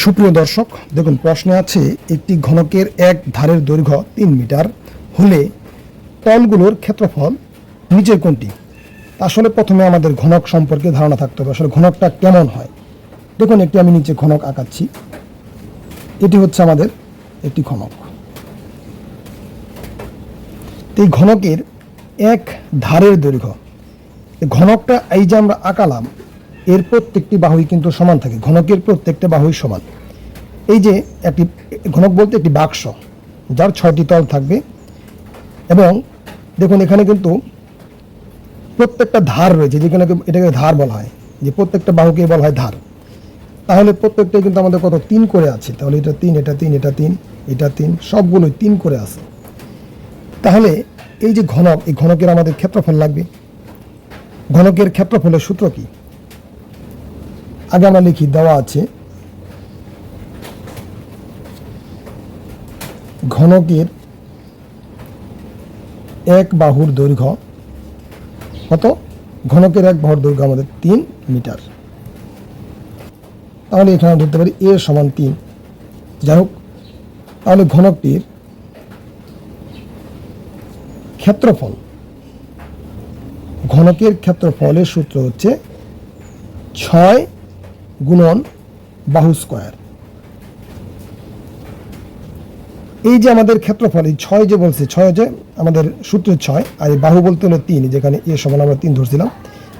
সুপ্রিয় দর্শক, দেখুন, প্রশ্নে আছে, একটি ঘনকের এক ধারের দৈর্ঘ্য তিন মিটার হলে তলগুলোর ক্ষেত্রফল নিচের কোনটি? আসলে প্রথমে আমাদের ঘনক সম্পর্কে ধারণা থাকতে হবে। আসলে ঘনকটা কেমন হয়? দেখুন, একটি আমি নিচে ঘনক আঁকাচ্ছি। এটি হচ্ছে আমাদের একটি ঘনক। এই ঘনকের এক ধারের দৈর্ঘ্য। ঘনকটা এই যে আমরা আঁকালাম এর প্রত্যেকটি বাহুই কিন্তু সমান থাকে, ঘনকের প্রত্যেকটা বাহুই সমান। এই যে একটি, ঘনক বলতে একটি বাক্স, যার ছয়টি তল থাকবে। এবং দেখুন, এখানে কিন্তু প্রত্যেকটা ধার রয়েছে যেখানে এটাকে ধার বলা হয়, যে প্রত্যেকটা বাহুকে বলা হয় ধার। তাহলে প্রত্যেকটাই কিন্তু আমাদের কত? তিন করে আছে। তাহলে এটা তিন এটা তিন এটা তিন এটা তিন, সবগুলোই তিন করে আছে। তাহলে এই যে ঘনক, এই ঘনকের আমাদের ক্ষেত্রফল লাগবে। ঘনকের ক্ষেত্রফলের সূত্র কি? আগে আমরা লিখি দেওয়া আছে? ঘনকের এক বাহুর দৈর্ঘ্য কত? ঘনকের এক বাহুর দৈর্ঘ্য আমাদের তিন মিটার। তাহলে এখানে ধরতে পারি এ সমান তিন। যাই হোক, তাহলে ঘনকটির ক্ষেত্রফল, ঘনকের ক্ষেত্রফলের সূত্র হচ্ছে ছয় গুণন বাহু স্কোয়ার। এই যে আমাদের ক্ষেত্রফল, এই ছয় যে বলছে, ছয় যে আমাদের সূত্র ছয়, আর এই বাহু বলতে হলো তিন, যেখানে এ সমান আমরা তিন ধরছিলাম।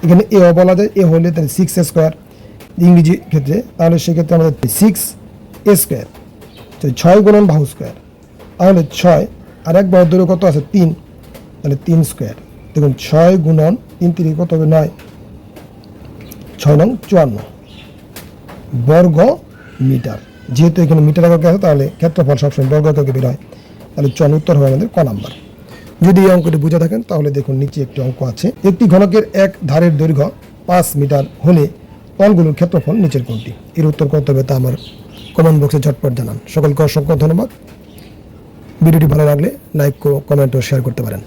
এখানে এ বলা যায়, এ হলে তাহলে সিক্স স্কোয়ার ইংরেজি ক্ষেত্রে, তাহলে সেক্ষেত্রে আমাদের সিক্স এ স্কোয়ার ছয় গুণন বাহু স্কোয়ার। তাহলে ছয়, আর এক বাহু দূরে কত আছে? তিন। তাহলে তিন স্কোয়ার। দেখুন, ছয় গুণন তিন তিন কত হবে? নয়। ছয় নং চুয়ান্ন। বর্গ মিটার। যেহেতু এখানে মিটার এককে আছে, তাহলে ক্ষেত্রফল সবসময় বর্গ এককে বের হয়। তাহলে চুয়ান্ন উত্তর হবে আমাদের ক নাম্বার। যদি এই অঙ্কটি বুঝে থাকেন, তাহলে দেখুন নিচে একটি অঙ্ক আছে। একটি ঘনকের এক ধারের দৈর্ঘ্য পাঁচ মিটার হলে তলগুলোর ক্ষেত্রফল নিচের কোনটি? এর উত্তর করতে হবে তা আমার কমেন্ট বক্সে ঝটপট জানান। সকলকে অসংখ্য ধন্যবাদ। ভিডিওটি ভালো লাগলে লাইক কমেন্ট ও শেয়ার করতে পারেন।